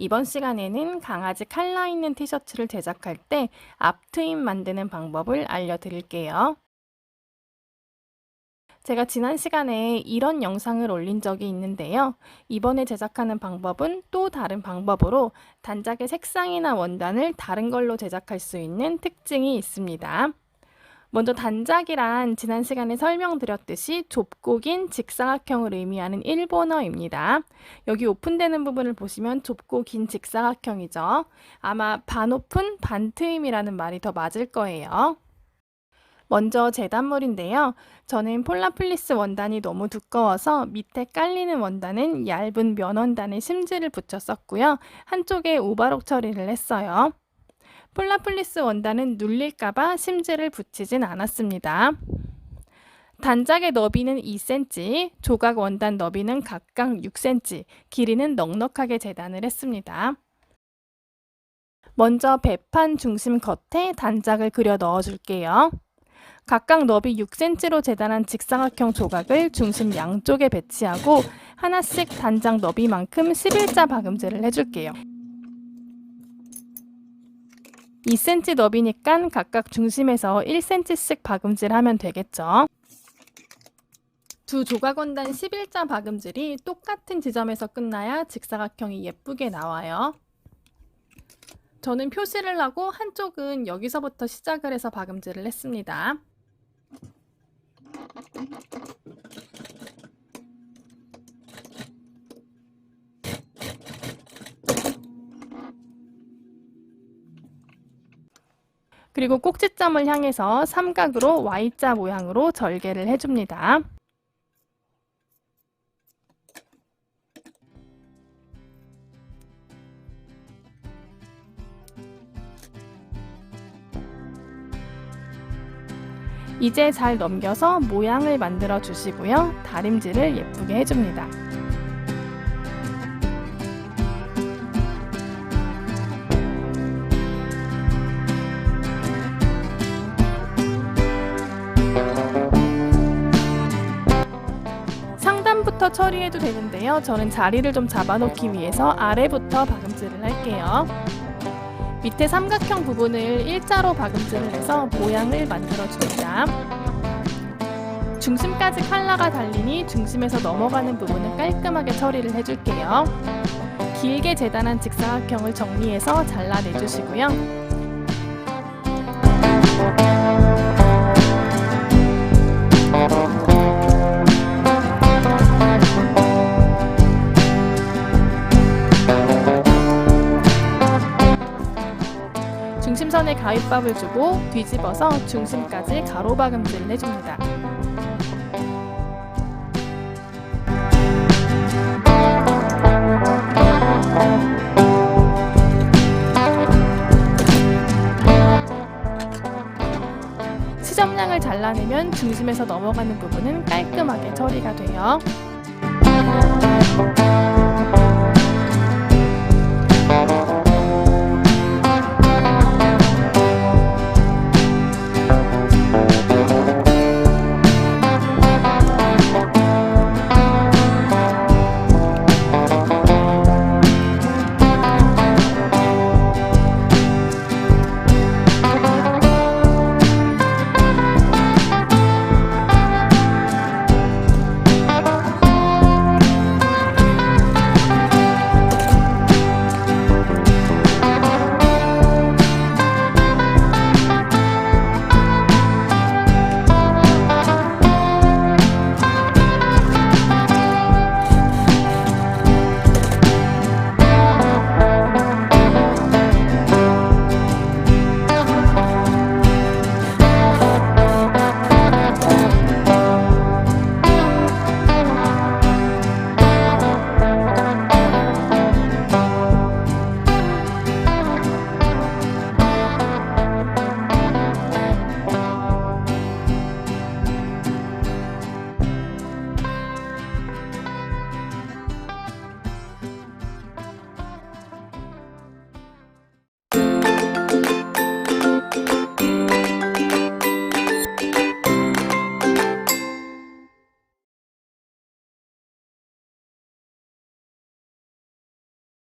이번 시간에는 강아지 칼라 있는 티셔츠를 제작할 때 앞트임 만드는 방법을 알려드릴게요. 제가 지난 시간에 이런 영상을 올린 적이 있는데요. 이번에 제작하는 방법은 또 다른 방법으로 단짝의 색상이나 원단을 다른 걸로 제작할 수 있는 특징이 있습니다. 먼저 단짝이란 지난 시간에 설명드렸듯이 좁고 긴 직사각형을 의미하는 일본어입니다. 여기 오픈되는 부분을 보시면 좁고 긴 직사각형이죠. 아마 반오픈, 반트임이라는 말이 더 맞을 거예요. 먼저 재단물인데요. 저는 폴라플리스 원단이 너무 두꺼워서 밑에 깔리는 원단은 얇은 면 원단에 심지를 붙여 썼고요. 한쪽에 오바록 처리를 했어요. 폴라플리스 원단은 눌릴까봐 심지를 붙이진 않았습니다. 단짝의 너비는 2cm, 조각 원단 너비는 각각 6cm, 길이는 넉넉하게 재단을 했습니다. 먼저 배판 중심 겉에 단짝을 그려 넣어줄게요. 각각 너비 6cm로 재단한 직사각형 조각을 중심 양쪽에 배치하고 하나씩 단장 너비만큼 11자 박음질을 해줄게요. 2cm 너비니까 각각 중심에서 1cm씩 박음질 하면 되겠죠. 두 조각 원단 11자 박음질이 똑같은 지점에서 끝나야 직사각형이 예쁘게 나와요. 저는 표시를 하고 한쪽은 여기서부터 시작을 해서 박음질을 했습니다. 그리고 꼭지점을 향해서 삼각으로 Y자 모양으로 절개를 해줍니다. 이제 잘 넘겨서 모양을 만들어 주시고요. 다림질을 예쁘게 해줍니다. 상단부터 처리해도 되는데요. 저는 자리를 좀 잡아놓기 위해서 아래부터 박음질을 할게요. 밑에 삼각형 부분을 일자로 박음질을 해서 모양을 만들어 줍니다. 중심까지 칼라가 달리니 중심에서 넘어가는 부분은 깔끔하게 처리를 해줄게요. 길게 재단한 직사각형을 정리해서 잘라내 주시고요. 중심선에 가위밥을 주고 뒤집어서 중심까지 가로박음질을 해줍니다. 시접량을 잘라내면 중심에서 넘어가는 부분은 깔끔하게 처리가 돼요.